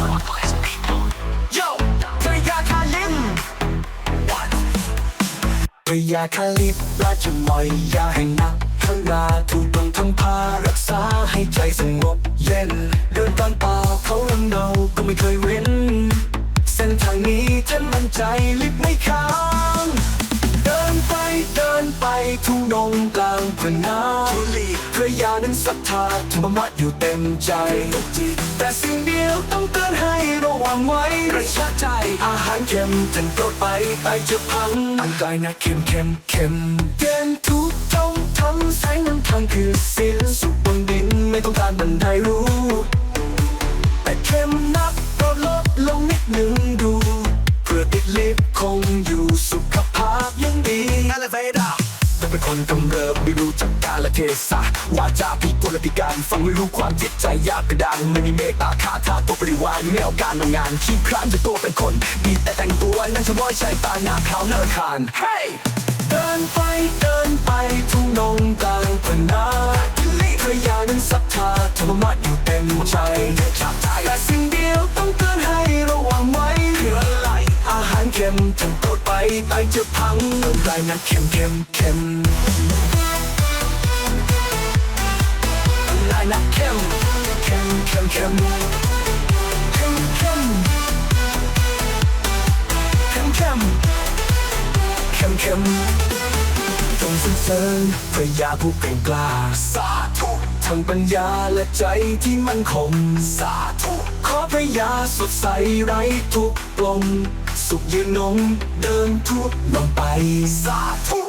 Yo พระยาคาลิมพระยาคาลิปราชมอยยาแห่งนักข้งหน้าถูกต้องทั้งพารักษาให้ใจสงบเย็น เดินตามป่าเขาลำเนาก็ไม่เคยางพนาทุลีพระยานั้นศรัทธาธรรมะอยู่เต็มใจ แต่สิ่งเดียวต้องเตือนให้ระวังไว้ระชาใจ อาหารเค็มจนโกรธไปไปจะพังอังกายนะเค็มเค็มเค็มเกณฑ์ทุกจงทำแสงนำทางคือศีลสุขบนดินไม่ต้องการบันไดรู้ เป็นคนกำเริบไม่รู้จักกาลเทศะวาจาผิดกฎพิการฟังไม่รู้ความจิตใจยากกระดังไม่มีเมตตาคาถาตัวบริวารไม่เอาการทำงานขี้คร้านจะตัวเป็นคนมีแต่แต่งตัวนั่งชะม้อยใช้ตาหน้าขาวเนินคาน Hey เดินไปเดินไปทุ่งนงกลางพนาพระยานั้นศรัทธาธรรมะอยู่เต็มใจแต่สิ่งเดียวต้องเตือนให้ระวังไว้คืออะไรอาหารเค็มจนโกรธ ไปไตจะพังอะไรนะเค็มเค็มเค็มอะไรนะเค็มเค็มเค็มเค็มเค็มเค็มเค็มเค็มเข้มเข้มจงสรรเสริญพระยาผู้เก่งกล้าสาธุ ทั้งปัญญาและใจที่มั่นคงสาธุขอพระยาสดใสไร้ทุกปลงสุขยืนนงเดินทุกลงไปสาธุ